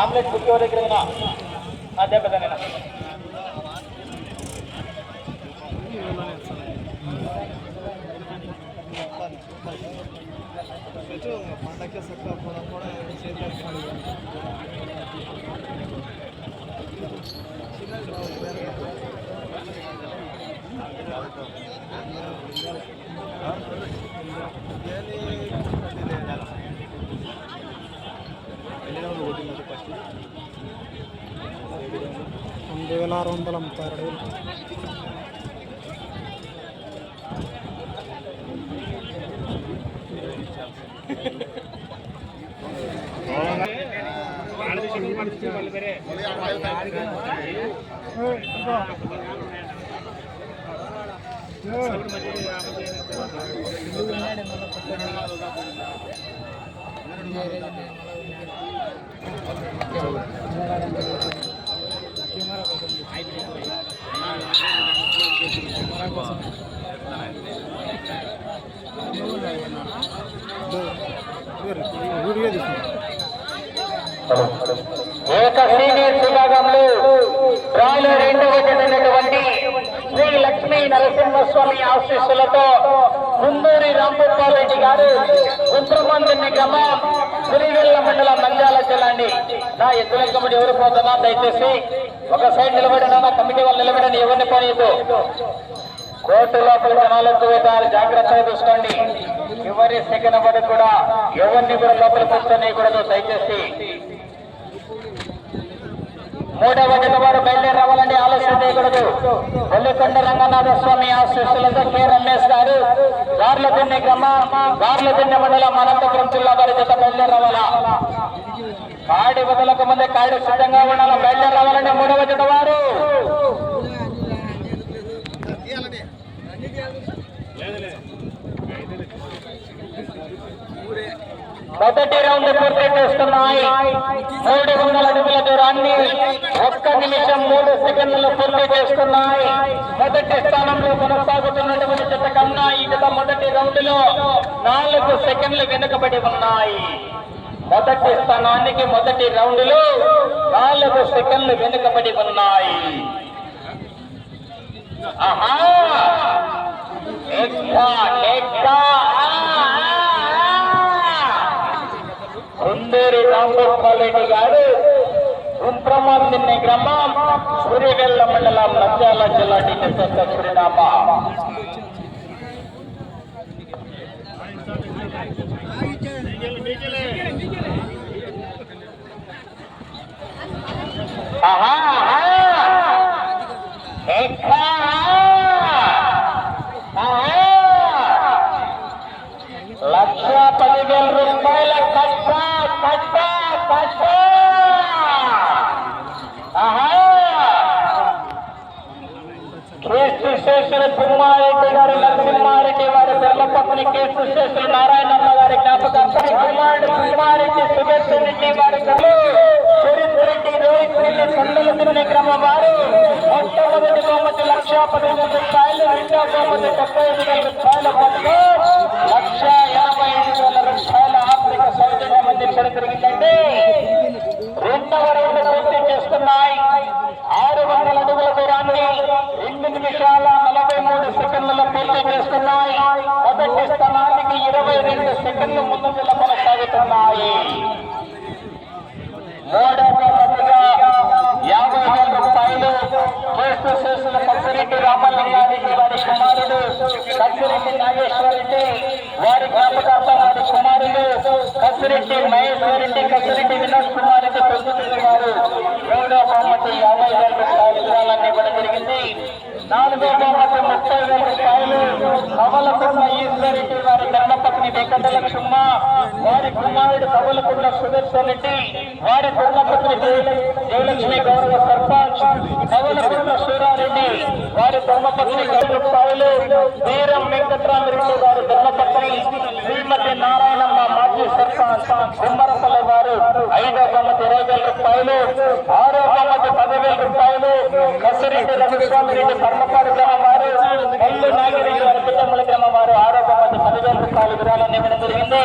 Omelette ಬುಕ್ಕಿ ಹೊರಗೆ ಅಧ್ಯಾಪಕನೇನ ಮಂಡಕ್ಕೆ ಸಕ್ಕ ಕೂಡ ಕೂಡ ಚೇಂಜ್ ಮಾಡಿದ್ದಾರೆ ಏನು వేల ఆరు వందల ముప్పై ఆరు వేలు వీడియో తీసుకుంటాం ఏక సీనియర్ విభాగంలో రాళ్ళు రెండవ జనటువంటి శ్రీ లక్ష్మీ నరసింహస్వామి ఆశీస్సులతో కుందూరి రాంగోపాలరెడ్డి గారు గుంట్రమందిని గ్రామం సిరివెల్ల మండలం నంద్యాల జిల్లాండి నా ఎద్దుల కమిటీ ఎవరు పోతున్నా దయచేసి ఒక సైడ్ నిలబడినా నా కమిటీ వాళ్ళు నిలబడని ఎవరిని పోనీదు కోర్టు లోపల జనాలకు వేదాలు జాగ్రత్తగా చూసుకోండి. ఎవరి సెకండ్ పడి కూడా ఎవరిని కూడా లోపల కూర్చొనియకూడదు దయచేసి. మూడవ గంట వారు బయలుదేరి రావాలండి ఆలస్యం చేయకూడదు. కొల్లికొండ రంగనాథ స్వామి ఆశీస్సులతో కె. రమేష్ గారు గార్ల దిన్నె గ్రామ గార్ల దిన్నె మండలం అనంతపురం జిల్లా వారి జత బయలుదేరి రావాలా? కాడి వదలకు ముందే కాడి సిద్ధంగా ఉండాలి? బయలుదేరి రావాలండి మూడవ జత వారు. మొదటి రౌండ్ పూర్తి చేస్తున్నాయి మూడు వందల అడుగుల దూరాన్ని ఒక్క నిమిషం మూడు సెకండ్లు పూర్తి చేస్తున్నాయి మొదటి స్థానంలో కొనసాగుతున్నటువంటి జత కన్నా ఈ జత మొదటి రౌండ్లో నాలుగు సెకండ్లు వెనుకబడి ఉన్నాయి. మొదటి స్థానానికి మొదటి రౌండ్లో నాలుగు సెకండ్లు వెనుకబడి ఉన్నాయి. ఆహా! ఎక్కా, ఎక్కా, ఆ, ఆ, ఆ. కుందూరి రామగోపాలరెడ్డి గారు రుద్రమందిని గ్రామం సూర్యవెల్ల మండలం నంద్యాల జిల్లా డిస్ట్రిక్ట్ సురినామా ఆహా ఆహా. ఎక్కా. ఆహా. లక్ష పదివేల రూపాయల కట్ట కట్ట కట్ట ఆహా కేసు శేషులు కుమారెడ్డి గారు నరసింహారెడ్డి వారి నారాయణమ్మ గారి జ్ఞాపకార్థం కుమారెడ్డి రెడ్డి వారి సురేష్ రెడ్డి రోహిత్ రెడ్డి సందల తిరుని వారు. మొట్టమొదటి బహుమతి లక్ష పదిహేను రూపాయలు రెండో బహుమతి డెబ్బై ఐదు వేల రూపాయల లక్ష యాభై ఐదు వేల రూపాయల ఆర్థిక సౌజన్యం అందించడం జరిగిందండి. రెండవ రౌండ్ పూర్తి చేస్తున్నాయి. ఆరు వందల అడుగుల దూరాన్ని రెండు నిమిషాల నలభై మూడు సెకండ్లలో పూర్తి చేస్తున్నాయి. మొదటి స్థానానికి ఇరవై రెండు సెకండ్లు ముందుగా కొనసాగుతున్నాయి మూడవ రౌండ్గా యాభై వేల రూపాయలు కేసు చేసిన రామలింగారెడ్డి వారి కుమారుడు కసిరెడ్డి నాగేశ్వరరెడ్డి వారి జ్ఞాపకార్థం వారి కుమారుడు మహేశ్వర్ రెడ్డి కసిరెడ్డి వినోద్ కుమార్ రెడ్డి పొందుతున్న వారు మూడో బహుమతి యాభై వేల రూపాయలు. ఇవ్వాలని ఇవ్వడం జరిగింది నాలుగో బహుమతి ముప్పై వేల రూపాయలు. ధర్మపత్ని వెంకటలక్ష్మ వారి కుమారుడు కవలకుండ సుదర్శన్ రెడ్డి వారి ధర్మపత్ని జయలక్ష్మి గౌరవ సర్పంచ్ కవలకుండ సూరారెడ్డి వారి ధర్మపత్ని కవులు వీరం వెంకట్రామరెడ్డి వారి ధర్మపత్ని శ్రీమతి నారాయణమ్మ మాజీ సర్పంచ్ కుమ్మరపల్లి వారు ఐదో బొమ్మతి ఇరవై వేల రూపాయలు ఆరో బొమ్మతి పదివేల రూపాయలు కసిరెడ్డి రఘుస్వామి రెడ్డి పర్మపాడు గ్రామం వారు మల్లు నాగిరెడ్డి వారి పిల్లమ్మల గ్రామం వారు ఆరో రూపాయలు విరాళాన్ని ఇవ్వడం జరిగింది.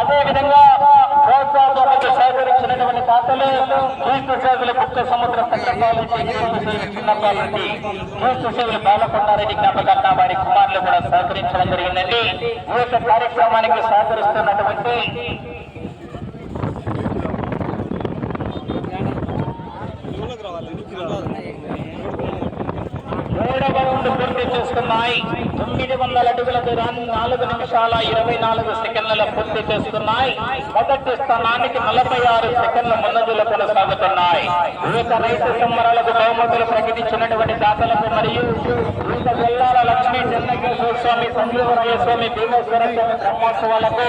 అదే విధంగా సేకరించినటువంటి పాత్రలు సహకరించినటువంటి క్రీస్తు సేవల పుట్ట సముద్ర చక్రపాలరెడ్డి క్రీస్తు సేవలు బాలకొండారెడ్డి జ్ఞాపకార్థ వారి కుమారులు కూడా సహకరించడం జరిగిందండి. ఈ యొక్క కార్యక్రమానికి సహకరిస్తున్నటువంటి ఊళ్ళోకి రావాలి ఎన్నికి రావాలి మూడవ రౌండ్ పూర్తి చేస్తున్నాయి. తొమ్మిది వందల అడుగుల దూరాన్ని నాలుగు నిమిషాల ఇరవై నాలుగు సెకండ్లలో పూర్తి చేస్తున్నాయి. మొదటి స్థానానికి నలభై ఆరు సెకండ్ల ముందంజలో కొనసాగుతున్నాయి. వివిధ రైతు సంబరాలకు బహుమతులు ప్రకటించినటువంటి దాతలకు మరియు వివిధ జిల్లాల లక్ష్మీ చెన్నకేశ్వర స్వామి సంజీవరాయ స్వామి భీమేశ్వర స్వామి బ్రహ్మోత్సవాలకు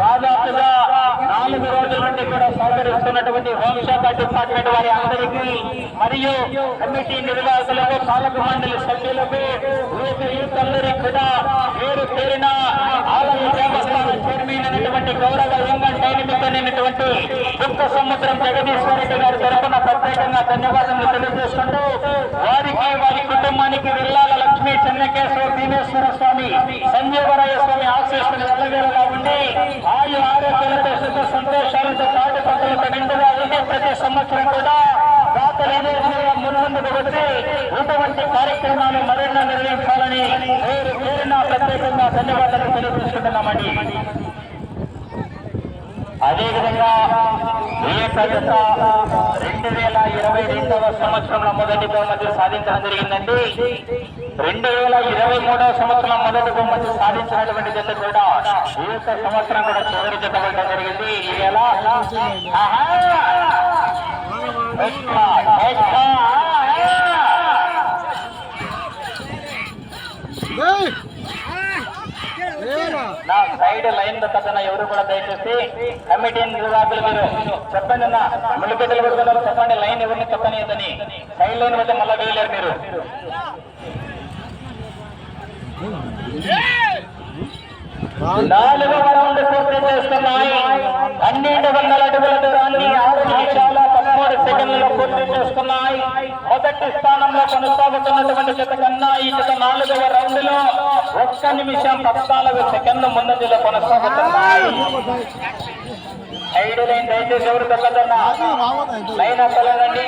దాదాపుగా నాలుగు రోజుల నుండి కూడా సహకరిస్తున్నటువంటి హోంశాఖ డిపార్ట్మెంట్ వారి అందరికీ మరియు కమిటీ నిర్వాహకులకు పాలక మండలి సభ్యులకు వివిధ కూడా పేరు పేరిన ఆలయ చైర్మన్ గౌరవ లింగం గుప్త సముద్రం జగదీశ్వరరెడ్డి గారి తరఫున ప్రత్యేకంగా ధన్యవాదాలు తెలియజేసుకుంటూ వారికి వారి కుటుంబానికి వెళ్ళాల లక్ష్మీ చెన్నకేశ్వర దీనేశ్వర స్వామి సంజీవరాయ స్వామి ఆశీస్సులు ఎల్లవేళలా ఉండి ఆయు ఆరోగ్యాలతో సుఖ సంతోషాలతో పాటు పంటలతో నిండుగా ఉండి ప్రతి సంవత్సరం కూడా దాతలు ఇదే విధంగా ముందుకు వచ్చి ఇటువంటి కార్యక్రమాలు మరెన్నో నిర్వహించాలని పేరు పేరున ప్రత్యేకంగా ధన్యవాదాలు తెలియజేసుకుంటున్నామండి అదేవిధంగా రెండు వేల ఇరవై రెండవ సంవత్సరంలో మొదటి బహుమతి సాధించడం జరిగిందండి. రెండు వేల ఇరవై మూడవ సంవత్సరం మొదటి బహుమతి సాధించినటువంటి జత కూడా ఈ యొక్క సంవత్సరం కూడా చివరి జత పడడం జరిగింది. ఈ వేళ నా సైడ్ లైన్ తగ్గన ఎవరు కూడా దయచేసి కమిటీ నిర్వాహకులు మీరు చెప్పండి అన్న. ముళ్ళిపెట్టలు పెడుతున్నారు చెప్పండి. లైన్ ఎవరిని చెప్పని సైడ్ లైన్ వద్ద మళ్ళీ వేయలేరు మీరు. నాలుగవ రౌండ్ పూర్తి చేస్తున్నాయి. పన్నెండు వందల అడుగుల దూరాన్ని ఆరు నిమిషాల పదమూడు సెకండ్లలో పూర్తి చేసుకున్నాయి. మొదటి స్థానంలో కొనసాగుతున్నటువంటి జత కన్నా ఈ జత నాలుగవ రౌండ్లో ఒక్క నిమిషం పద్నాలుగు సెకండ్ల ముందంజలో కొనసాగుతున్నాయి. ఐదు లైన్ దయచేసి ఎవరు తగ్గదన్నా లైన్ అక్కలేదండి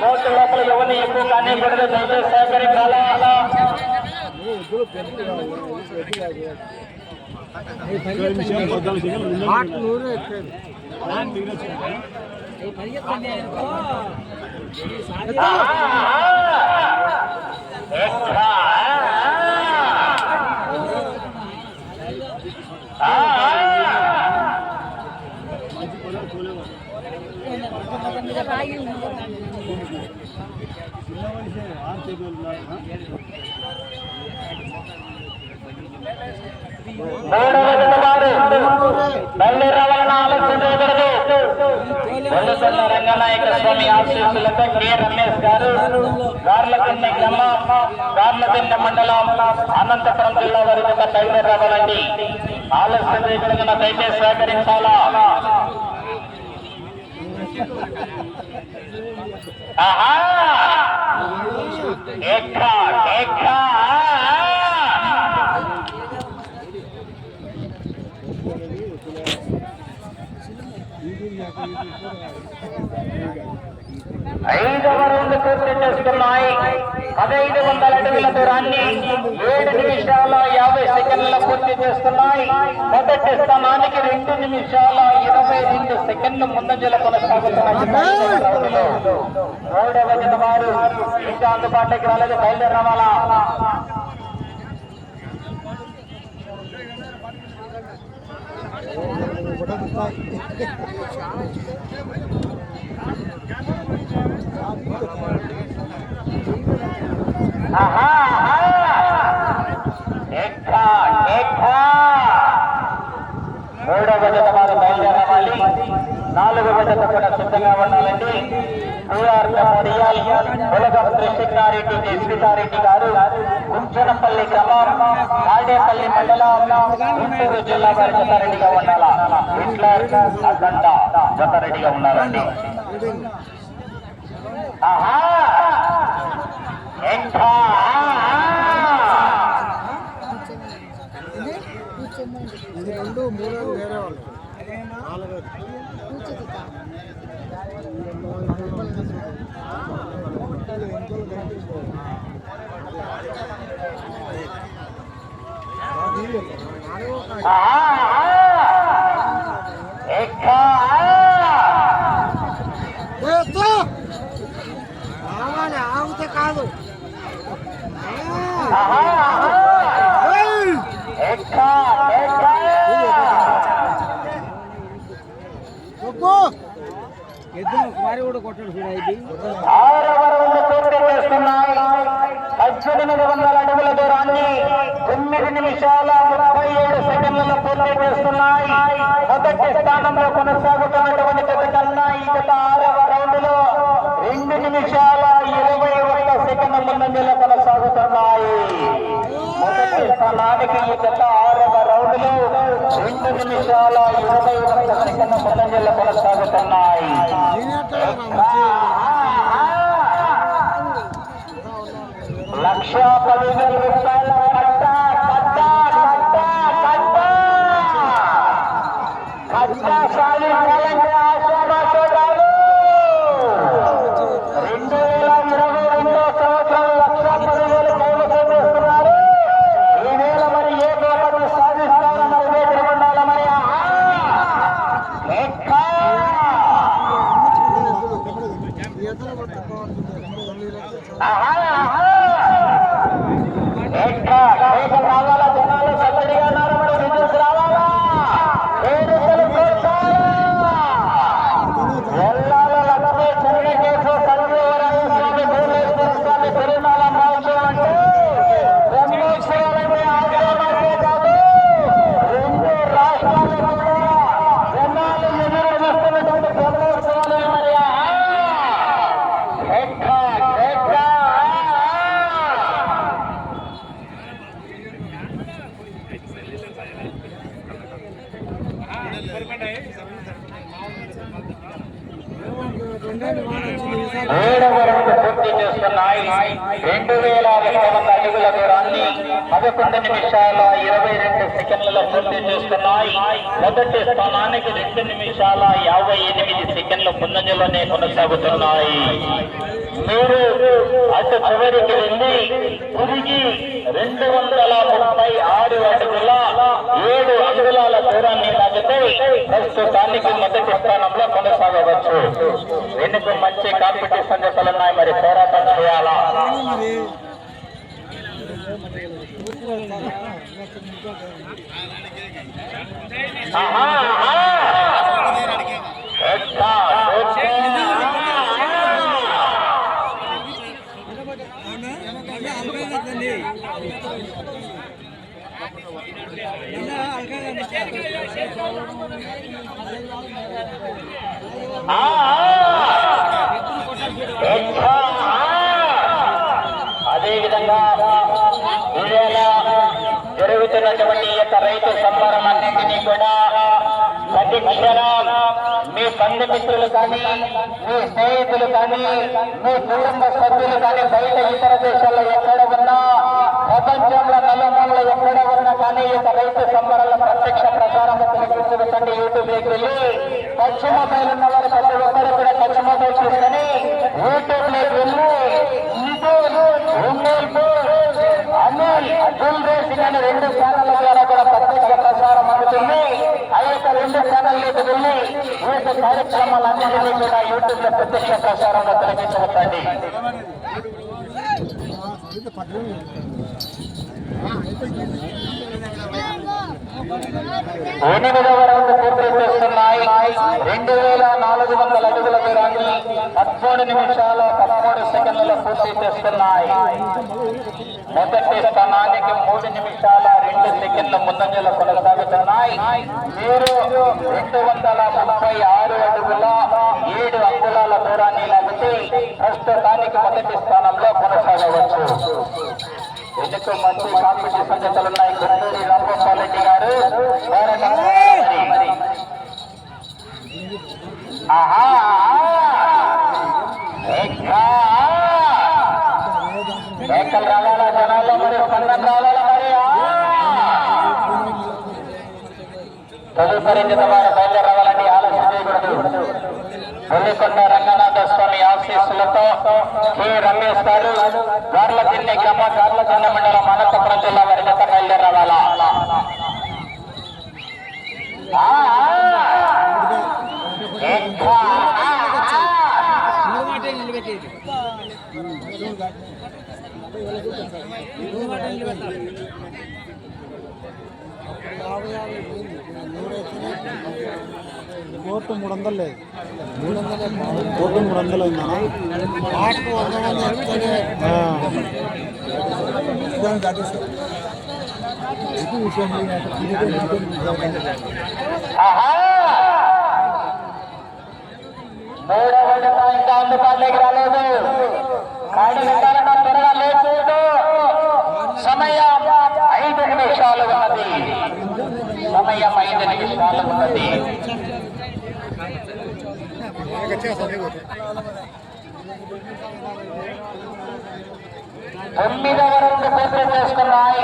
కోర్టు లోపల ఎవరిని ఎక్కువ కానీ కూడా దయచేసి సహకరించాలా ఎక్కా. ఆ, ఆ. మూడవ జతవారు బయలు రావాలన్న ఆలోచన చేయకూడదు కొల్లకొండ రంగనాయక స్వామి ఆశీస్సులతో కె రమేష్ గారు గార్లకొండ గ్రామం గార్లకొండ మండలం అనంతపురం జిల్లా వారి యొక్క బయలుదేరి రావాలండి. ఆలస్యం చేయకూడదు దయచేసి సహకరించాలా ఆహా! ఎక్కా ఎక్కా! ఐదవ రౌండ్ పూర్తి చేస్తున్నాయి పదహైదు వందల అడుగుల దూరాన్ని ఏడు నిమిషాల యాభై సెకండ్ల పూర్తి చేస్తున్నాయి. మొదటి స్థానానికి రెండు నిమిషాల ఇరవై రెండు సెకండ్లు ముందంజల కొనసాగుతున్నాయి మూడవ జత వారు ఇంకా అందుబాటులోకి రాలేదు. బయలుదేరి రావాలా ఆహా, ఆహా. ఎక్కా, ఎక్కా. మూడవ జత వారు బయలుదేరాలి. నాలుగవ జత కూడా సిద్ధంగా ఉండాలండి. టీఆర్ మెమోరియల్ ఉలగం కృష్ణారెడ్డి జస్వితారెడ్డి గారు కుంచనపల్లి గ్రామం కాడేపల్లి మండలం గుంటూరు జిల్లా వారి జతారెడ్డిగా ఉండాలా? హిట్లర్ అఖండ జతారెడ్డిగా ఉండాలండి. ఇది రెండు మూడు వేరే వాళ్ళు కూర్చోతా రావాలి ఆగితే కాదు ఎద్దును కుమారి కూడా కొట్టాడు చూడ ఇది పద్దెనిమిది వందల అడుగుల దూరాన్ని తొమ్మిది నిమిషాల ముప్పై ఏడు సెకండ్లలో పూర్తి చేస్తున్నాయి మొదటి స్థానంలో కొనసాగుతున్నటువంటి జత కన్నా ఈ జత ఆరవ రౌండ్లో రెండు నిమిషాల ఇరవై ఒక్క సెకండ్ల ముందంజలో కొనసాగుతున్నాయి. మొదటి స్థానానికి ఈ గత ఆరవ రౌండ్లో రెండు నిమిషాల ఇరవై ఒక్క సెకండ్ల ముందంజలో కొనసాగుతున్నాయి. లక్ష పదివేల రూపాయలు కట్ట కట్ట కట్ట కట్ట కట్ట సాధించాలంటే ఆశాభాషాలు రెండు వేల ఇరవై రెండో సంవత్సరం లక్ష పదివేలు కైవసం చేస్తున్నారు ఈ వేళ మరి ఏ గోపను సాధిస్తారో మరి వేచి ఉండాలి మరి ఎక్క రావాలా జనాలు సత్తడిగా ఉన్నారు మరి విద్యుత్ రావాలా వేడుకలు కోరుతారా ఎల్లాల లక్ష్మీ చెన్నకేశ్వర సర్వేవరాయ స్వామి భూమేశ్వర స్వామి తిరుమల మహోత్సవం అంటే బ్రహ్మోత్సవాలంటే ఆగ్రహమే కాదు రెండు రాష్ట్రాలు కూడా జనాలు ఎదురు చూస్తున్నటువంటి బ్రహ్మోత్సవాలు మరి ఎక్క ఎక్క ఏడవ రౌండ్ పూర్తి చేస్తున్నాయి రెండు వేల రెండు వందల అడుగుల దూరాన్ని పదకొండు నిమిషాల ఇరవై రెండు సెకండ్లలో పూర్తి చేస్తున్నాయి మొదటి స్థానానికి రెండు నిమిషాల యాభై ఎనిమిది సెకండ్ల ముందంజలోనే కొనసాగుతున్నాయి మీరు అటు చివరికి వెళ్ళి తిరిగి రెండు వందల ముప్పై ఆరు అడుగుల ఏడు అడుగుల దూరాన్ని దాటితే ప్రస్తుతానికి మొదటి స్థానంలో కొనసాగవచ్చు. వెనుక మంచి కాంపిటీషన్ జతలు ఉన్నాయి. మరి పోరాటం చేయాలా? ఆహా, ఆహా. అదేవిధంగా ఇవాళ జరుగుతున్నటువంటి యొక్క రైతు సంబరం అన్నింటినీ కూడా ప్రతి క్షణం మీ బంధుమిత్రులు కానీ మీ స్నేహితులు కానీ మీ కుటుంబ సభ్యులు కానీ బయట ఇతర దేశాల్లో ఎక్కడ ఉన్నా ప్రపంచంలో నలుమూలలో ఎక్కడ ఉన్నా కానీ ఈ యొక్క రైతు సంబరాల ప్రత్యక్ష ప్రసారం తెలియజేస్తున్నటువంటి యూట్యూబ్లోకి వెళ్ళి టచ్ మొబైల్ ఉన్న వారు ప్రతి ఒక్కరు కూడా టచ్ మొబైల్ చూసుకొని యూట్యూబ్లోకి వెళ్ళి అనిల్ అబ్దుల్ రేసింగ్ అనే రెండు ఛానల్ ద్వారా కూడా ప్రత్యక్ష ప్రసారం అందుతుంది ఆ యొక్క రెండు ఛానల్లోకి వెళ్ళి ఈ యొక్క కార్యక్రమాలన్నింటినీ కూడా యూట్యూబ్లో ప్రత్యక్ష ప్రసారంగా తొలగించవచ్చండి ఎనిమిదవ రౌండ్ పూర్తి చేస్తున్నాయి రెండు వేల నాలుగు వందల అడుగుల దూరాన్ని పదమూడు నిమిషాల పదమూడు సెకండ్లలో పూర్తి చేస్తున్నాయి మొదటి స్థానానికి మూడు నిమిషాల రెండు సెకండ్ల ముందంజలో కొనసాగుతున్నాయి మీరు రెండు వందల ముప్పై ఆరు అడుగుల ఏడు అంగుళాల దూరాన్ని లాగితే ప్రస్తుతానికి మొదటి స్థానంలో కొనసాగవచ్చు ఎందుకు మంచి కాంపిటీషన్ జతలు ఉన్నాయి గుంటూరి రామగోపాల్ రెడ్డి గారు పోరాటం రావాలా జనాల్లో మరి రావాలా మరి తదుపరి వారు బయలుదేరి రావాలని ఆలస్యం చేయకూడదు పులికొండ రంగనాథ స్వామి ఆశీస్సులతో కె రమేష్ గారు గార్ల దిన్నె గ్రామ గార్ల మండలం అనంతపురం జిల్లా వారి జత బయలుదేరావాలా ఆ, ఆ. ఇంకా, ఆ, ఆ. మూడు మాట నిలబెట్టేది మూడు మాట నిలబెట్టాలి యాభై యాభై పోయింది నూరు కోర్టు మూడు వందలు లేదు మూడు వందలే కోర్టు మూడు వందలు ఉందనా పాటకు వంద మంది! మూడవ ఇంకా అందుబాటులోకి రాలేదు త్వరగా ఐదు నిమిషాలు ఉన్నది సమయం ఐదు నిమిషాలు ఉన్నది తొమ్మిదవ రౌండ్ పూర్తి చేసుకున్నాయి.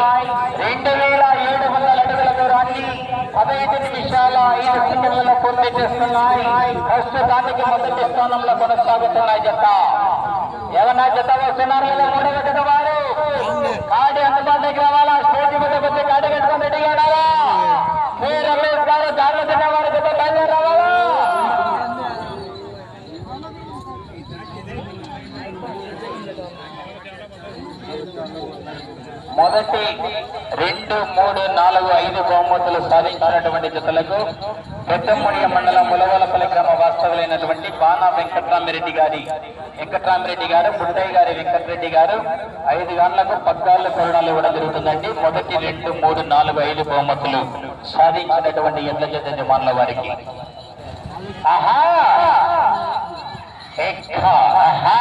రెండు వేల ఏడు వందల అడుగుల దూరాన్ని పదహైదు నిమిషాల ఐదు సెకండ్లలో పూర్తి చేసుకున్నాయి. ప్రస్తుతానికి మొదటి స్థానంలో కొనసాగుతున్నాయి జత ఏమన్నా జత వస్తున్నారు? మూడవ జత వారు కాడి అందుబాటులోకి రావాలా? స్టేజ్ మొదటి రెండు మూడు నాలుగు ఐదు బహుమతులు సాధించినటువంటి జతలకు పెద్దముడియ మండలం ములవలపల్లి గ్రామ వాస్తవులైనటువంటి బాణా వెంకట్రామిరెడ్డి గారి వెంకట్రామిరెడ్డి గారు బుడ్డయ్య గారి వెంకటరెడ్డి గారు ఐదు గంటలకు పగ్గాళ్ళు కొరణాలు ఇవ్వడం జరుగుతుందండి. మొదటి రెండు మూడు నాలుగు ఐదు బహుమతులు సాధించినటువంటి ఎడ్ల జత యజమానుల వారికి. ఆహా! ఆహా, ఆహా.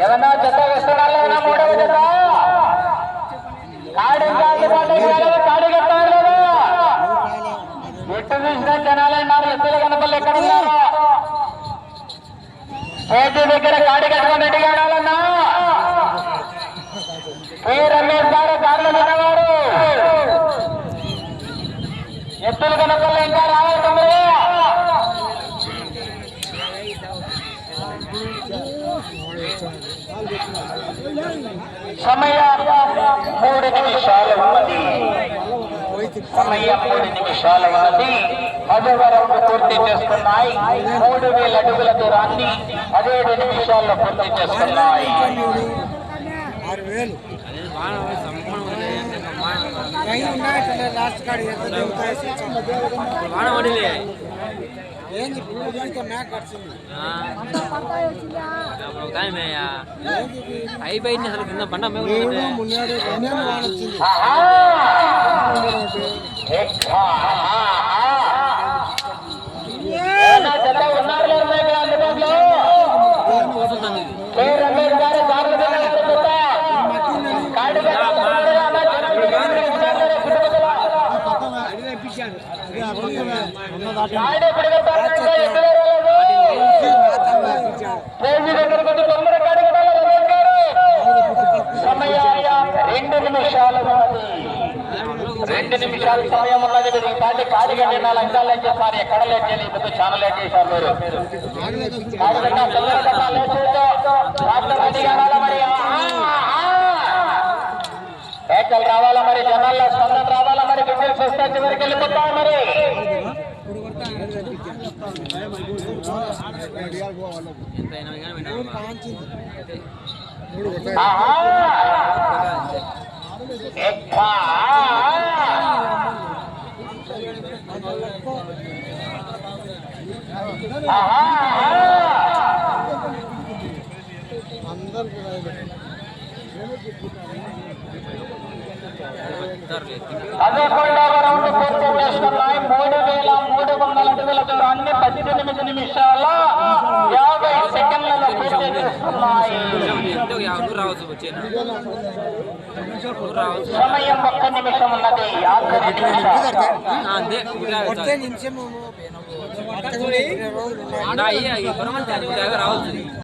ఏమన్నా జత వేస్తున్నారా లేదా మూడవ జత కాడి ఇంకా అందుబాటులోకి రాలేదు, కాడి కట్టాలి లేదా? ఎటు చూసినా జనాలు ఉన్నారు ఎత్తులు కనపల్లి ఎక్కడ ఉన్నారు స్టేజ్ దగ్గర కాడి కట్టుకొని రెడీ ఆడాలన్నా కే రమేష్ గారు కార్లు తిన్నవారు ఎత్తులు కనపల్లి ఇంకా రావాలి తొమ్మిది సమయం మూడు నిమిషాలు ఉన్నది సమయం మూడు నిమిషాలు ఉన్నది పదవ రౌండ్ పూర్తి చేస్తున్నాయి మూడు వేల అడుగుల దూరాన్ని పదిహేడు నిమిషాల్లో పూర్తి చేస్తున్నాయి కాడ ఎంత దిగుతాయి ఏంది ఇప్పుడు దీంతో మ్యాక్ కట్టింది అయిపోయింది అసలు కింద ఏడు మున్నాడు వచ్చింది ఆహా! ఎక్కా! ఏమన్నా జత ఉన్నారు లేరు మీకు అందుబాటులో? కే రమేష్ గారు కార్లు తిన్నవారు జత. కాడి కట్టుకున్నారు అన్న జనం ఉన్నారు చుట్టుపక్కల. అది తెప్పించారు కాడి ఎప్పుడు కట్టారు? ఇంకా ఎక్కడ రాలేదు? స్టేజి దగ్గరకు వచ్చి తొందరగా కాడి కట్టాలి రమేష్ గారు. సమయం రెండు నిమిషాలు రెండు నిమిషాలు సమయం ఉన్నది మీరు ఈ పాటి కాడి గంట నాలుగు ఎక్కడ లేట్ చేయాలి ఇప్పుడు చాలా లేట్ చేశారు మీరు మరి రావాలా మరి? జనాల్లో స్పందన రావాలా మరి? బిడ్డలు చూస్తే చివరికి వెళ్ళిపోతా మరి? కానీ. పదకొండవ రౌండ్ పూర్తి చేసుకున్నాయి మూడు వేల మూడు వందల అడుగుల దూరాన్ని పద్దెనిమిది నిమిషాల యాభై సెకండ్లలో పూర్తి చేసుకున్నాయి ఊరు రావచ్చు వచ్చేనా ఊరు రావచ్చు సమయం ఒక్క నిమిషం ఉన్నది అంతే రావచ్చు నిమిషం రావచ్చు